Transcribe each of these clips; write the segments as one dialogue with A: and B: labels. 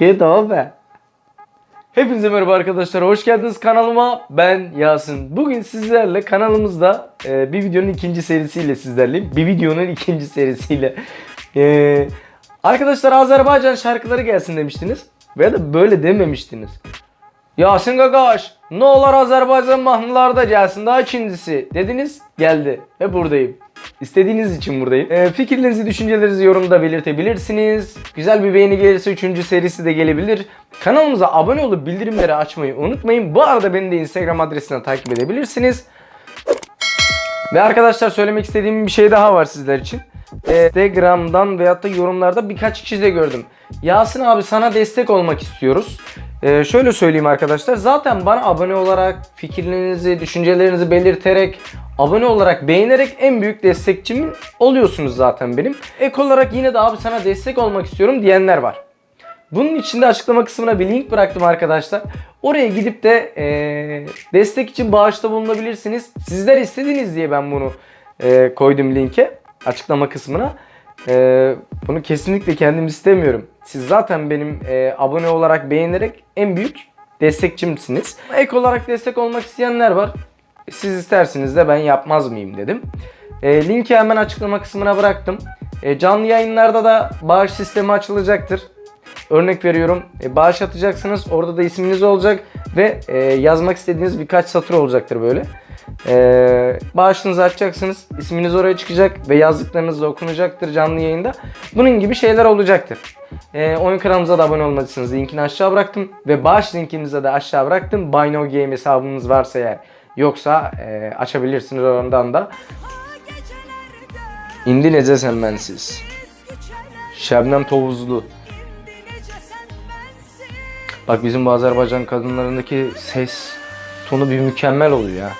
A: Bedava. Hepinize merhaba arkadaşlar. Hoş geldiniz kanalıma. Ben Yasin. Bugün sizlerle kanalımızda e, bir videonun ikinci serisiyle sizlerleyim. Bir videonun ikinci serisiyle. E, arkadaşlar Azerbaycan şarkıları gelsin demiştiniz. Veya da böyle dememiştiniz. Yasin Gagaş ne olur Azerbaycan mahnılarda gelsin daha ikincisi dediniz geldi ve buradayım. İstediğiniz için buradayım. Ee, fikirlerinizi, düşüncelerinizi yorumda belirtebilirsiniz. Güzel bir beğeni gelirse 3. serisi de gelebilir. Kanalımıza abone olup bildirimleri açmayı unutmayın. Bu arada beni de Instagram adresinden takip edebilirsiniz. Ve arkadaşlar söylemek istediğim bir şey daha var sizler için. Instagram'dan veyahut da yorumlarda birkaç kişi de gördüm. Yasin abi sana destek olmak istiyoruz. Ee, şöyle söyleyeyim arkadaşlar. Zaten bana abone olarak fikirlerinizi, düşüncelerinizi belirterek, abone olarak, beğenerek en büyük destekçim oluyorsunuz zaten benim. Ek olarak yine de abi sana destek olmak istiyorum diyenler var. Bunun için de açıklama kısmına bir link bıraktım arkadaşlar. Oraya gidip de eee, destek için bağışta bulunabilirsiniz. Sizler istediniz diye ben bunu eee, koydum linke açıklama kısmına. Eee, bunu kesinlikle kendim istemiyorum. Siz zaten benim eee, abone olarak beğenerek en büyük destekçimsiniz. Ek olarak destek olmak isteyenler var. Siz isterseniz de ben yapmaz mıyım dedim. E, linki hemen açıklama kısmına bıraktım. E, canlı yayınlarda da bağış sistemi açılacaktır. Örnek veriyorum e, bağış atacaksınız orada da isminiz olacak ve e, yazmak istediğiniz birkaç satır olacaktır böyle. E, bağışınızı açacaksınız isminiz oraya çıkacak ve yazdıklarınız da okunacaktır canlı yayında. Bunun gibi şeyler olacaktır. E, oyun kanalımıza da abone olmadıysanız linkini aşağı bıraktım ve bağış linkinizi de aşağı bıraktım. Buy No Game hesabınız varsa eğer yoksa e, açabilirsiniz oradan da. İndi nece sen bensiz. Şebnem Tovuzlu. Bak bizim bu Azerbaycan kadınlarındaki ses tonu bir mükemmel oluyor ya.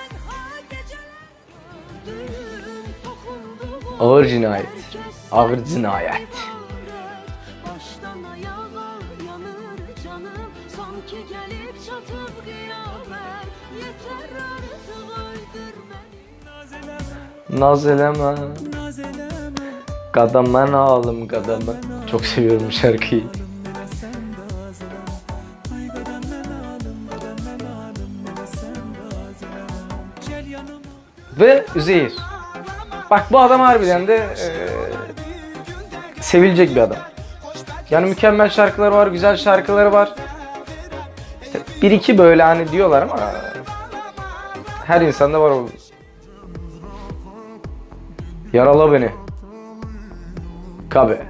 A: Ağır cinayet. Ağır cinayet.
B: Sanki gelip çatıp kıyamet Yeter artık öldür beni
A: Naz eleme. Kadaman ağlım kadaman. Çok seviyorum şarkıyı. Ve Üzeyir. Bak bu adam harbiden de eee, sevilecek bir adam. Yani mükemmel şarkıları var, güzel şarkıları var. İşte bir iki böyle hani diyorlar ama her insanda var o. Yarala beni. Kabe.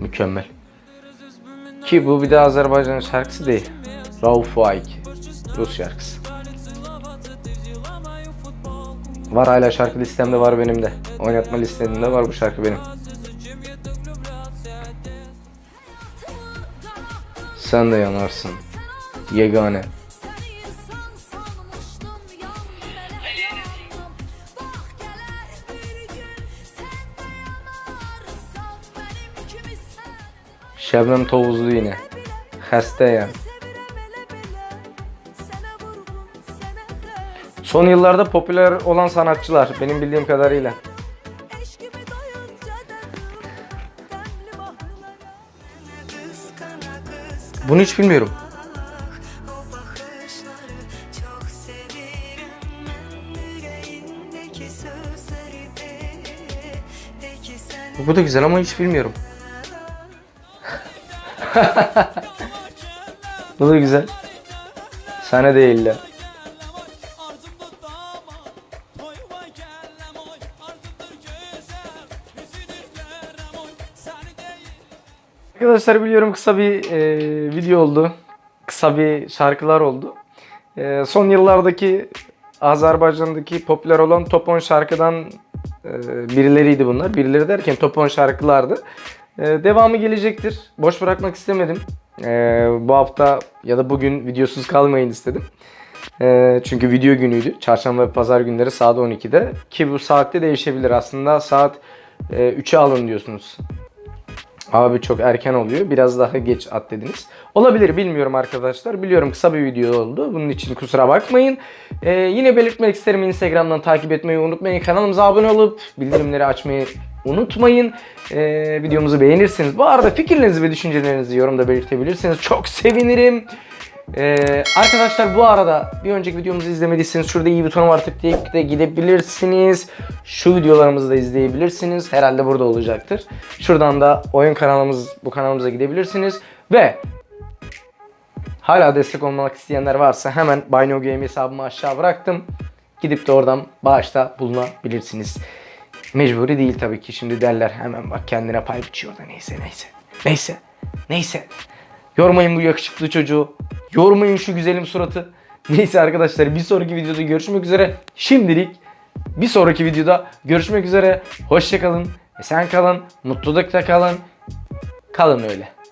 A: Mükemmel. Ki bu bir de Azerbaycan şarkısı değil. Rauf Faik. Rus şarkısı. Var hala şarkı listemde var benim de. Oynatma listemde var bu şarkı benim. Sen de yanarsın. Yegane. Şebnem Tovuzlu yine. Hastayım. Son yıllarda popüler olan sanatçılar benim bildiğim kadarıyla. Bunu hiç bilmiyorum.
B: De De
A: Bu da güzel ama hiç bilmiyorum. Bu da güzel. Sana değiller. Arkadaşlar biliyorum kısa bir e, video oldu. Kısa bir şarkılar oldu. E, son yıllardaki Azerbaycan'daki popüler olan top 10 şarkıdan e, birileriydi bunlar. Birileri derken top 10 şarkılardı. E, devamı gelecektir. Boş bırakmak istemedim. E, bu hafta ya da bugün videosuz kalmayın istedim. E, çünkü video günüydü. Çarşamba ve pazar günleri saat 12'de. Ki bu saatte değişebilir. Aslında saat e, 3'e alın diyorsunuz. Abi çok erken oluyor. Biraz daha geç at dediniz. Olabilir bilmiyorum arkadaşlar. Biliyorum kısa bir video oldu. Bunun için kusura bakmayın. Ee, yine belirtmek isterim Instagram'dan takip etmeyi unutmayın. Kanalımıza abone olup bildirimleri açmayı unutmayın. Ee, videomuzu beğenirseniz. Bu arada fikirlerinizi ve düşüncelerinizi yorumda belirtebilirsiniz. Çok sevinirim. Ee, arkadaşlar bu arada bir önceki videomuzu izlemediyseniz şurada iyi buton var tıklayıp de gidebilirsiniz. Şu videolarımızı da izleyebilirsiniz. Herhalde burada olacaktır. Şuradan da oyun kanalımız bu kanalımıza gidebilirsiniz. Ve hala destek olmak isteyenler varsa hemen Buy No Game hesabımı aşağı bıraktım. Gidip de oradan bağışta bulunabilirsiniz. Mecburi değil tabii ki. Şimdi derler hemen bak kendine pay biçiyor da neyse neyse. Neyse. Neyse. Yormayın bu yakışıklı çocuğu. Yormayın şu güzelim suratı. Neyse arkadaşlar bir sonraki videoda görüşmek üzere. Şimdilik bir sonraki videoda görüşmek üzere. Hoşçakalın. Esen kalın. Mutlulukla kalın. Kalın öyle.